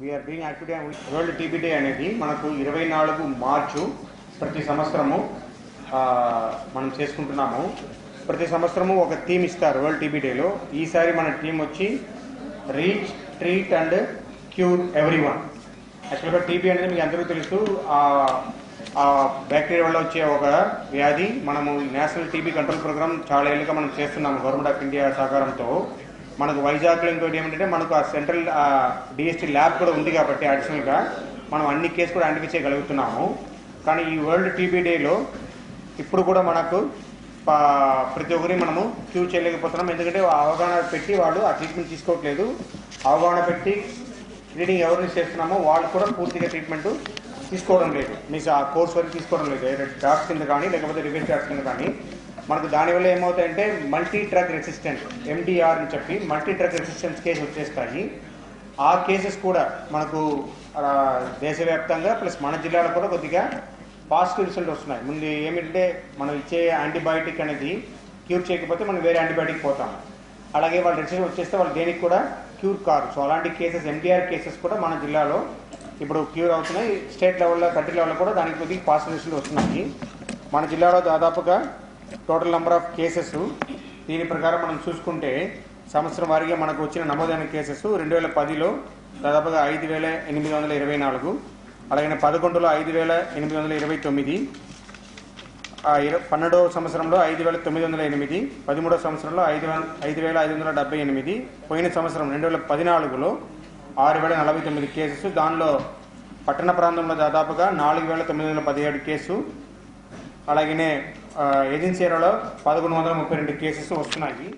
We're doing activity world TB day అనేది మనకు ఇరవై నాలుగు మార్చు ప్రతి సంవత్సరము మనం చేసుకుంటున్నాము. ప్రతి సంవత్సరము ఒక థీమ్ ఇస్తారు వరల్డ్ టీబీ డేలో ఈసారి మన థీమ్ వచ్చి reach treat and cure everyone యాక్చువల్గా టీబీ అనేది మీకు అందరికీ తెలుసు ఆ ఆ బ్యాక్టీరియా వల్ల వచ్చే ఒక వ్యాధి. మనము నేషనల్ టీబీ కంట్రోల్ ప్రోగ్రామ్ చాలా ఏళ్ళుగా మనం చేస్తున్నాము గవర్నమెంట్ ఆఫ్ ఇండియా సహకారంతో. మనకు వైజాగ్లో ఇంకోటి ఏమిటంటే మనకు ఆ సెంట్రల్ డిఎస్టీ ల్యాబ్ కూడా ఉంది కాబట్టి అడిషనల్గా మనం అన్ని కేసు కూడా ఐడెంటిఫై చేయగలుగుతున్నాము కానీ ఈ వరల్డ్ టీబీ డేలో ఇప్పుడు కూడా మనకు ప్రతి ఒక్కరి మనము క్యూ చేయలేకపోతున్నాం. ఎందుకంటే అవగాహన పెట్టి వాళ్ళు ఆ ట్రీట్మెంట్ తీసుకోవట్లేదు. అవగాహన పెట్టి రీడింగ్ ఎవరిని చేస్తున్నామో వాళ్ళు కూడా పూర్తిగా ట్రీట్మెంట్ తీసుకోవడం లేదు. మీన్స్ ఆ కోర్స్ వరకు తీసుకోవడం లేదు. డాక్స్ కింద కానీ లేకపోతే రివర్స్ డాక్స్ కింద కానీ. మనకు దానివల్ల ఏమవుతాయంటే మల్టీ డ్రగ్ రెసిస్టెంట్ ఎండిఆర్ అని చెప్పి మల్టీ డ్రగ్ రెసిస్టెన్స్ కేసు వచ్చేస్తాయి. ఆ కేసెస్ కూడా మనకు దేశవ్యాప్తంగా ప్లస్ మన జిల్లాలో కూడా కొద్దిగా పాజిటివ్ రిజల్ట్ వస్తున్నాయి. ముందు ఏమిటంటే మనం ఇచ్చే యాంటీబయాటిక్ అనేది క్యూర్ చేయకపోతే మనం వేరే యాంటీబయాటిక్ పోతాం. అలాగే వాళ్ళు రిజల్ట్ వచ్చేస్తే వాళ్ళు దేనికి కూడా క్యూర్ కారు. సో అలాంటి కేసెస్ ఎండిఆర్ కేసెస్ కూడా మన జిల్లాలో ఇప్పుడు క్యూర్ అవుతున్నాయి. స్టేట్ లెవెల్లో కంట్రీ లెవెల్లో కూడా దానికి కొద్దిగా పాజిటివ్ రిజల్ట్ వస్తున్నాయి. మన జిల్లాలో దాదాపుగా టోటల్ నెంబర్ ఆఫ్ కేసెస్. దీని ప్రకారం మనం చూసుకుంటే సంవత్సరం వారీగా మనకు వచ్చిన నమోదైన కేసెస్ రెండు వేల పదిలో దాదాపుగా ఐదు వేల ఎనిమిది వందల ఇరవై నాలుగు అలాగే పదకొండులో ఐదు వేల ఎనిమిది వందల ఇరవై తొమ్మిది పన్నెండవ సంవత్సరంలో ఐదు వేల తొమ్మిది వందల ఎనిమిది పదమూడవ సంవత్సరంలో ఐదు ఐదు వేల ఐదు వందల డెబ్బై ఎనిమిది పోయిన సంవత్సరం రెండు వేల పద్నాలుగులో ఆరు వేల నలభై తొమ్మిది కేసెస్. దానిలో పట్టణ ప్రాంతంలో దాదాపుగా నాలుగు వేల తొమ్మిది వందల పదిహేడు కేసు అలాగనే ఏజెన్సీ ఏరియాలో పదకొండు వందల ముప్పై రెండు కేసెస్ వస్తున్నాయి.